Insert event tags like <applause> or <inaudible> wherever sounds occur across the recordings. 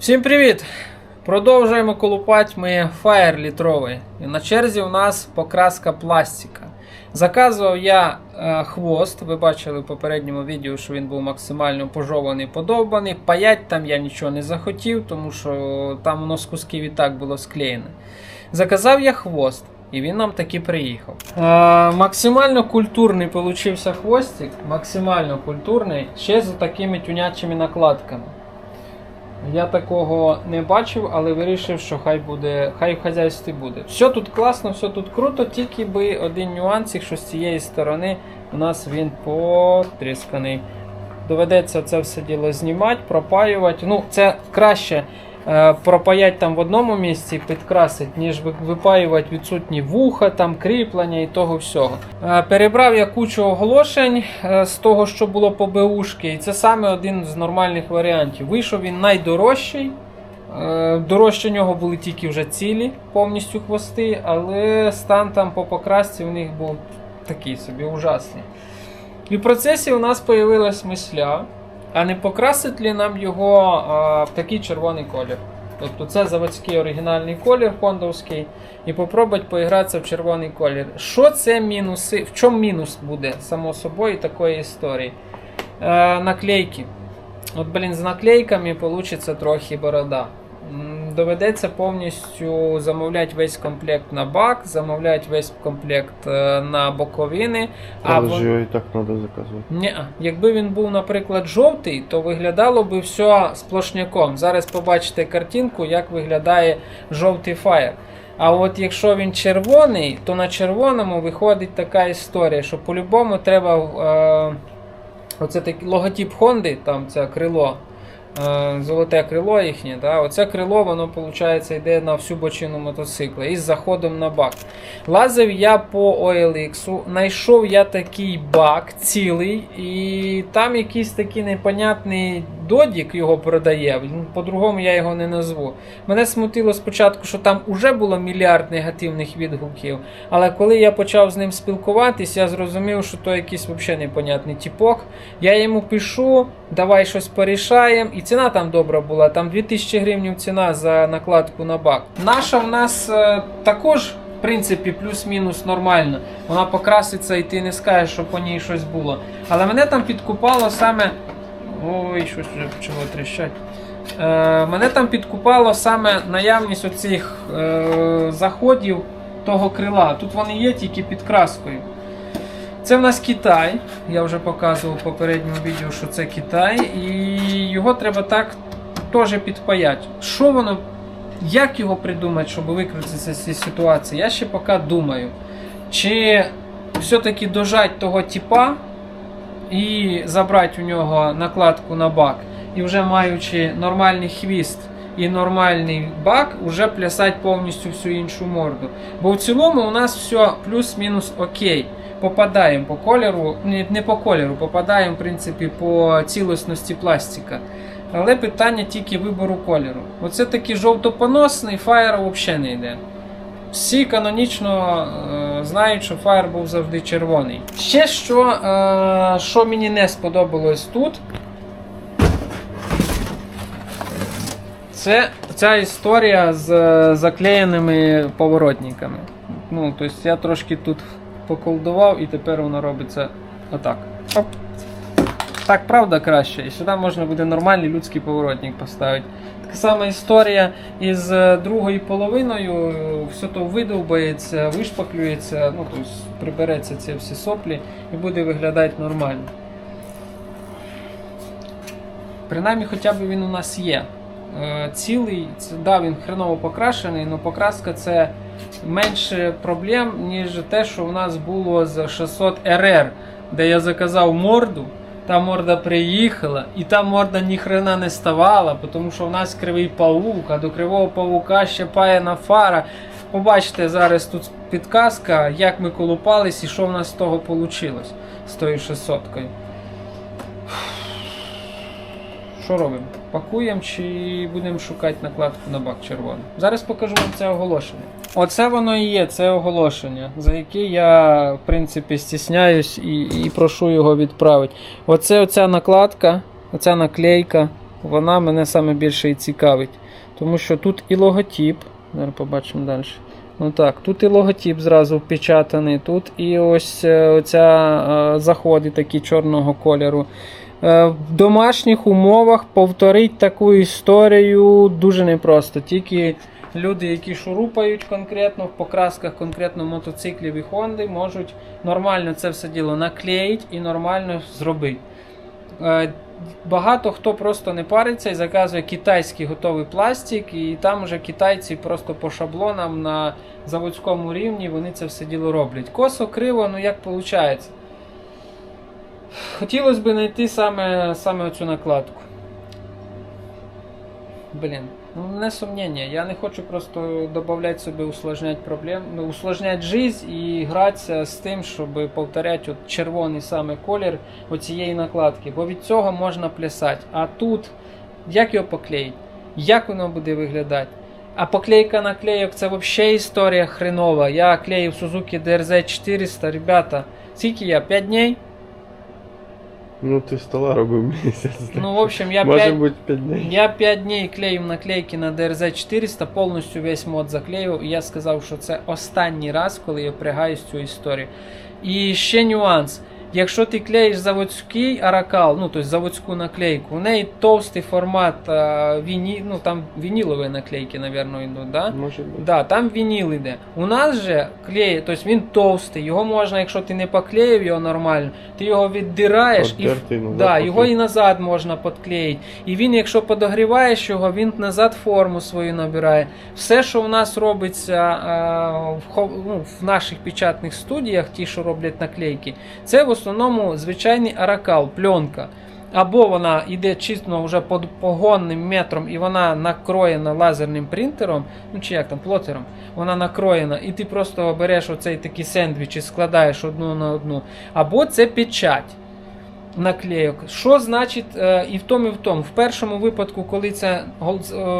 Всім привіт! Продовжуємо колупати ми фаєр літровий. І на черзі у нас покраска пластика. Заказував я е, хвост. Ви бачили в попередньому відео, що він був максимально пожований, подовбаний. Паять там я нічого не захотів, тому що там воно з кусків і так було склеєне. Заказав я хвост. І він нам таки приїхав. Е, максимально культурний получився хвостик. Максимально культурний, ще з такими тюнячими накладками. Я такого не бачив, але вирішив, що хай буде, хай в хазяйстві буде. Все тут класно, все тут круто, тільки би один нюанс, що з цієї сторони у нас він потрісканий. Доведеться це все діло знімати, пропаювати. Ну, це краще пропаять там в одному місці, підкрасить, ніж випаювати відсутні вуха, там кріплення і того всього. Е, перебрав я кучу оголошень е, з того, що було по БУшки, і це саме один з нормальних варіантів. Вийшов він найдорожчий. Е, Дорожче нього були тільки вже цілі, повністю хвости, але стан там по покрасці в них був такий собі ужасний. І в процесі у нас появилась мисля, а не покрасить ли нам його а, в такий червоний колір. Тобто це заводський оригінальний колір хондовський, і попробують поігратися в червоний колір. Що це мінуси? В чому мінус буде, само собою, такої історії? Е, наклейки. От, блін, з наклейками вийде трохи борода. Доведеться повністю замовляти весь комплект на бак, замовляти весь комплект е, на боковини. Але ж його і так треба заказувати. ні, якби він був, наприклад, жовтий, то виглядало би все сплошняком. Зараз побачите картинку, як виглядає жовтий фаєр. А от якщо він червоний, то на червоному виходить така історія, що по-любому треба е, оце такий логотип Хонди, там це крило. Е, Золоте крило їхнє, да? оце крило, воно виходить, йде на всю бочину мотоцикла із заходом на бак. Лазив я по OLX, знайшов я такий бак цілий, і там якийсь такий непонятний додік його продає. По-другому я його не назву. Мене смутило спочатку, що там уже було мільярд негативних відгуків. Але коли я почав з ним спілкуватись, я зрозумів, що то якийсь взагалі непонятний типок. Я йому пишу, давай щось порішаємо. І ціна там добра була. Там 2000 гривень ціна за накладку на бак. Наша в нас е, також. В принципі, плюс-мінус нормально. Вона покраситься і ти не скажеш, що по ній щось було. Але мене там підкупало саме. Ой, щось вже почало тріщати. Е, мене там підкупало саме наявність оцих е, заходів того крила. Тут вони є тільки під краскою. Це в нас Китай. Я вже показував в попередньому відео, що це Китай, і його треба так теж підпаяти. Що воно, як його придумати, щоб викрутитися з цієї ситуації? Я ще поки думаю. Чи все-таки дожать того типа і забрати у нього накладку на бак, і вже маючи нормальний хвіст і нормальний бак, вже плясати повністю всю іншу морду. Бо в цілому у нас все плюс-мінус окей. Попадаємо по кольору, не, по кольору, попадаємо в принципі по цілісності пластика. Але питання тільки вибору кольору. Оце такий жовтопоносний, фаєр взагалі не йде. Всі канонічно е, знають, що фаєр був завжди червоний. Ще що, е, що мені не сподобалось тут, це ця історія з е, заклеєними поворотниками. Ну, тобто я трошки тут поколдував і тепер воно робиться отак. Оп. Так, правда, краще. І сюди можна буде нормальний людський поворотник поставити. Така сама історія із е, другою половиною. Все то видовбається, вишпаклюється, ну, тобто прибереться ці всі соплі і буде виглядати нормально. Принаймні, хоча б він у нас є. Е, Цілий, да, він хреново покрашений, але покраска це менше проблем, ніж те, що у нас було з 600 RR, де я заказав морду. Та морда приїхала, і та морда ніхрена не ставала, тому що в нас кривий павук, а до кривого павука ще паяна фара. Побачите зараз тут підказка, як ми колупались і що в нас з того вийшло з тою 600 кою Що робимо? Пакуємо чи будемо шукати накладку на бак червоний? Зараз покажу вам це оголошення. Оце воно і є, це оголошення, за яке я, в принципі, стісняюсь і, і прошу його відправити. Оце оця накладка, оця наклейка. вона мене саме більше і цікавить. Тому що тут і логотип. Зараз побачимо далі. Ну так, тут і логотип зразу впечатаний, тут і ось е, оця е, заходи такі чорного кольору. Е, В домашніх умовах повторити таку історію дуже непросто. Тільки люди, які шурупають конкретно в покрасках конкретно мотоциклів і Хонди, можуть нормально це все діло наклеїти і нормально зробити. Е, Багато хто просто не париться і заказує китайський готовий пластик, і там вже китайці просто по шаблонам на заводському рівні вони це все діло роблять. Косо, криво, ну як виходить. Хотілося б знайти саме, саме оцю накладку. Блін, ну не сумніння. Я не хочу просто додавати собі усложнять проблем, ну, усложнять жизнь і гратися з тим, щоб повторяти от червоний саме колір оцієї накладки. Бо від цього можна плясати. А тут як його поклеїть? Як воно буде виглядати? А поклейка наклейок це взагалі історія хренова. Я клеїв Suzuki DRZ 400, ребята. Скільки я? 5 днів? Ну ти стола робив місяць. Ну, в общем, я Может 5, быть 5 днів. Я 5 дней клеїв наклейки на DRZ 400, повністю весь мод заклеїв, і я сказав, що це останній раз, коли я впрягаюсь в цю історію. І ще нюанс. Якщо ти клеїш заводський аракал, ну тобто заводську наклейку, у неї товстий формат а, віні, ну там вінілові наклейки, напевно, йдуть, да? Може бути. Да, там вініл іде. У нас же клей, тобто він товстий, його можна, якщо ти не поклеїв його нормально, ти його віддираєш і, ну, да, його і назад можна підклеїти. І він, якщо подогріваєш його, він назад форму свою набирає. Все, що в нас робиться а, в, ну, в наших печатних студіях, ті, що роблять наклейки, це в основному звичайний аракал, пленка. Або вона йде чисто вже під погонним метром і вона накроєна лазерним принтером, ну чи як там, плотером, вона накроєна, і ти просто береш оцей такий сендвіч і складаєш одну на одну. Або це печать наклейок. Що значить е, і в тому, і в тому. В першому випадку, коли це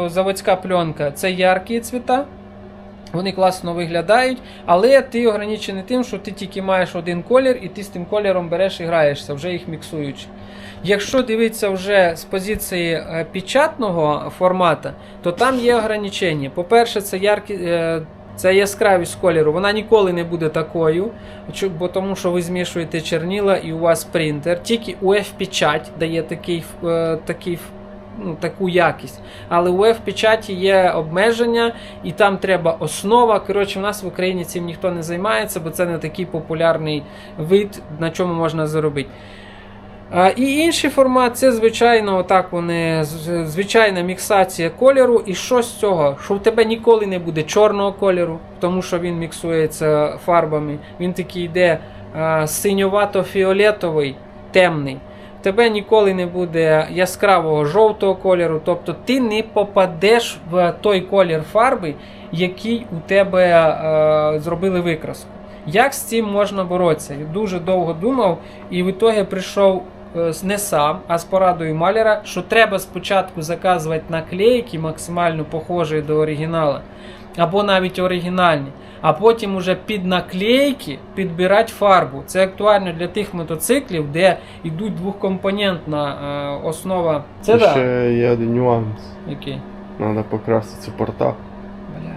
заводська пленка, це яркі цвіта. Вони класно виглядають, але ти ограничений тим, що ти тільки маєш один колір, і ти з тим кольором береш і граєшся, вже їх міксуючи. Якщо дивитися вже з позиції е, печатного формату, то там є ограничення. По-перше, це яркі. е, Це яскравість кольору, вона ніколи не буде такою, бо тому що ви змішуєте черніла і у вас принтер. Тільки UF-печать дає такий, е, такий, ну, таку якість. Але у UF-печаті є обмеження, і там треба основа. Коротше, в нас в Україні цим ніхто не займається, бо це не такий популярний вид, на чому можна заробити. А, І інший формат це звичайно, отак вони, звичайна міксація кольору. І що з цього? Що в тебе ніколи не буде чорного кольору, тому що він міксується фарбами. Він такий йде синьовато-фіолетовий, темний. Тебе ніколи не буде яскравого жовтого кольору, тобто ти не попадеш в той колір фарби, який у тебе е, зробили викраску. Як з цим можна боротися? Я дуже довго думав, і в ітогі прийшов е, не сам, а з порадою маляра, що треба спочатку заказувати наклейки максимально похожі до оригіналу, або навіть оригінальні, а потім уже під наклейки підбирати фарбу. Це актуально для тих мотоциклів, де йдуть двохкомпонентна е, основа. Це Ще є один нюанс. Який? Треба покрасити супорта. Бля.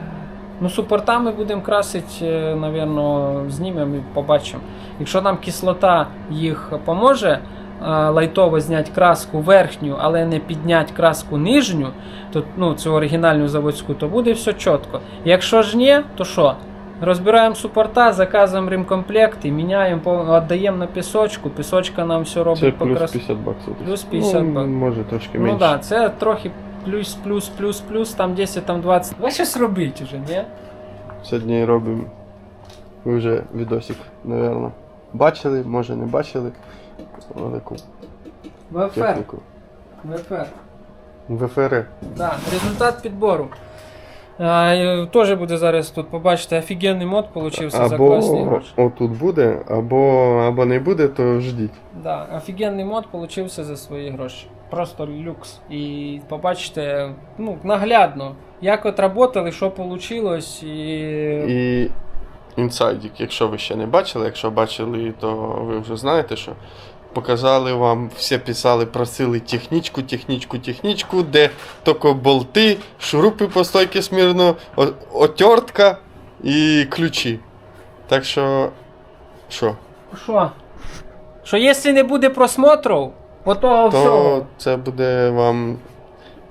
Ну, супорта ми будемо красити, е, напевно, знімемо і побачимо. Якщо нам кислота їх поможе е, лайтово зняти краску верхню, але не підняти краску нижню, то ну, цю оригінальну заводську, то буде все чітко. Якщо ж ні, то що? Розбираємо супорта, заказуємо ремкомплекти, міняємо, віддаємо на пісочку, пісочка нам все робить Це по плюс крас- 50 баксів. Плюс 50 ну, бак- Може трошки Ну так, да, це трохи плюс, плюс, плюс, плюс, там 10, там 20. Давай щось робити вже, ні? Сьогодні робимо. Ви вже відосик, напевно. Бачили, може не бачили. Велику ВФР. техніку. ВФР. ВФР. Да, результат підбору. А, Теж буде зараз тут побачите, офігенний мод получився за класні Або гроші. отут буде, або, або не буде, то ждіть. Да, офігенний мод получився за свої гроші. Просто люкс. І побачите, ну, наглядно, як от работали, що вийшло, і. І інсайдік, якщо ви ще не бачили, якщо бачили, то ви вже знаєте, що показали вам, всі писали, просили технічку, технічку, технічку, де тільки болти, шурупи по стойці смірно, отертка і ключі. Так що, що? Що? Що якщо не буде просмотрів, отого То всього. це буде вам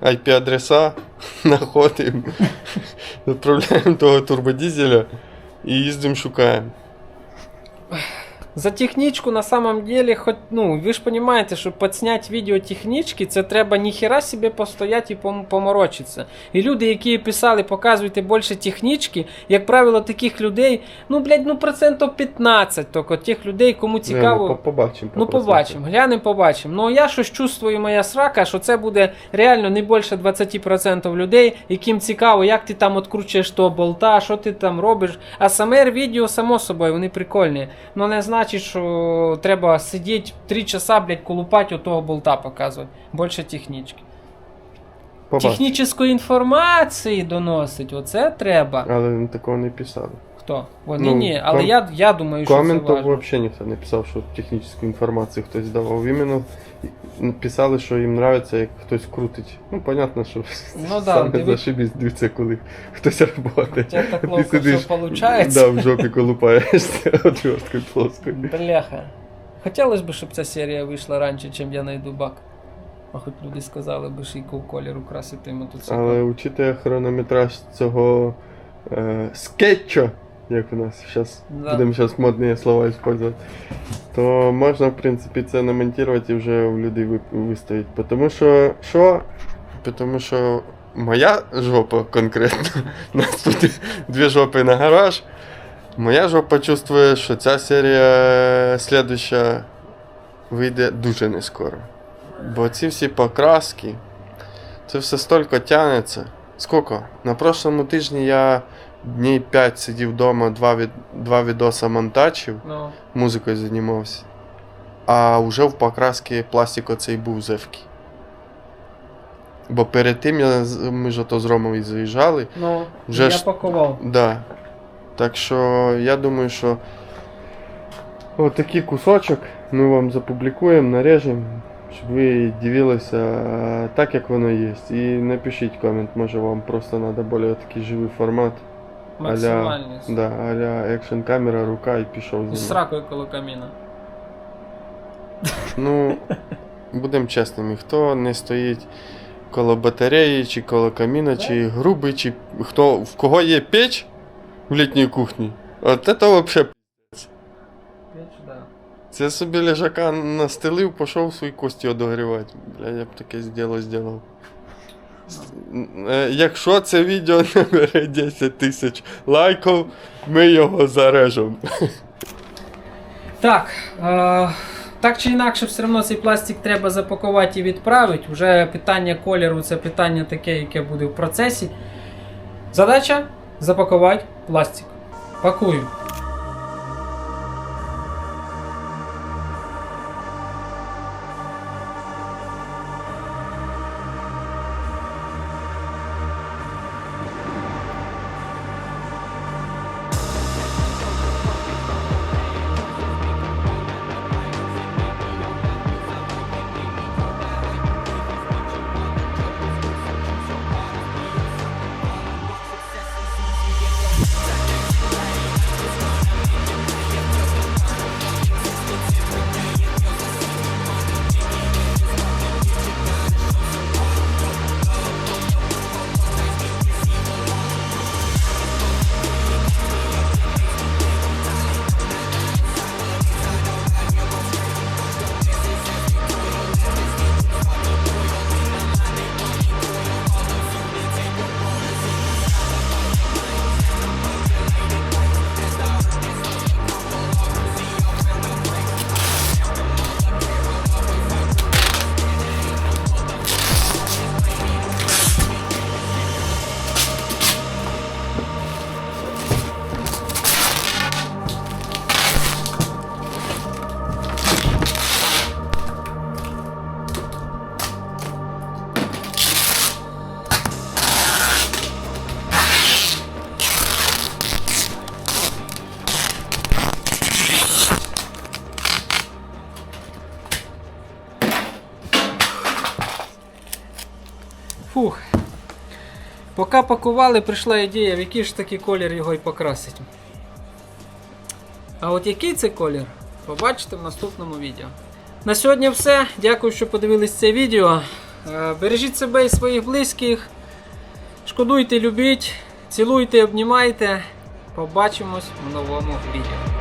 IP-адреса, <laughs> знаходимо, відправляємо того турбодізеля і їздимо шукаємо. За технічку на самом деле, хоть, ну, ви ж розумієте, що підсняти відео технічки, це треба ніхіра собі постояти і пом- поморочитися. І люди, які писали, показуйте більше технічки, як правило, таких людей, ну, блядь, ну, процентів 15 тільки тих людей, кому цікаво. Не, ну, побачимо. Ну, побачимо, глянемо, побачимо. Ну я щось чувствую, моя срака, що це буде реально не більше 20% людей, яким цікаво, як ти там відкручуєш того болта, що ти там робиш. А саме відео, само собою, вони прикольні. Ну не значить, що треба сидіти 3 часа, блядь, колупати того болта показувати. Більше технічки. Технічної інформації доносить, оце треба. Але такого не писали. Хто? Вони Ну, ні, але ком- я, я думаю, що Коментів взагалі ніхто не писав, що технічну інформацію хтось давав. Іменно писали, що їм подобається, як хтось крутить. Ну, понятно, що Ну <laughs> да, саме диви- зашибісь дивиться, коли хтось тебе так ловко все виходить. Да, в жопі колупаєшся <laughs> отверткою плоскою. Бляха. Хотілося б, щоб ця серія вийшла раніше, ніж я знайду бак. А хоч люди сказали б, що якого кольору красити мотоцикл. Але учитує хронометраж цього е, скетча, як у нас зараз Да. будемо зараз модні слова використовувати, то можна, в принципі, це намонтувати і вже у людей ви- виставити. Тому що що? Тому що моя жопа конкретно, у <laughs> нас тут дві жопи на гараж. Моя жопа чувствує, що ця серія слідуща вийде дуже не скоро. Бо ці всі покраски, це все стільки тягнеться. Скільки? На прошлому тижні я днів 5 сидів вдома, два, від, два відоса монтачів, Ну, музикою займався. А вже в покраски пластик оцей був зевкий. Бо перед тим я, з- ми ж ото з Ромою заїжджали. ну, Вже я ж- пакував. Да. Так що я думаю, що отакий кусочок ми вам запублікуємо, нарежемо, щоб ви дивилися е, так, як воно є. І напишіть комент, може вам просто треба більш такий живий формат. Максимальний. Да, аля екшн камера, рука і пішов З знімати. сракою коло каміна. Ну, будемо чесними, хто не стоїть коло батареї, чи коло каміна, чи грубий, чи хто, в кого є печ в літній кухні, от це взагалі Печ, да. Це собі лежака настелив, пішов свої кості одогрівати. Бля, я б таке діло зробив. Е, Якщо це відео <laughs> набере 10 тисяч лайків, ми його зарежемо. Так, е, так чи інакше, все одно цей пластик треба запакувати і відправити. Вже питання кольору це питання таке, яке буде в процесі. Задача запакувати пластик. Пакую. Поки пакували, прийшла ідея, в який ж такий колір його і покрасить. А от який це колір, побачите в наступному відео. На сьогодні все. Дякую, що подивились це відео. Е, Бережіть себе і своїх близьких. Шкодуйте, любіть, цілуйте, обнімайте. Побачимось в новому відео.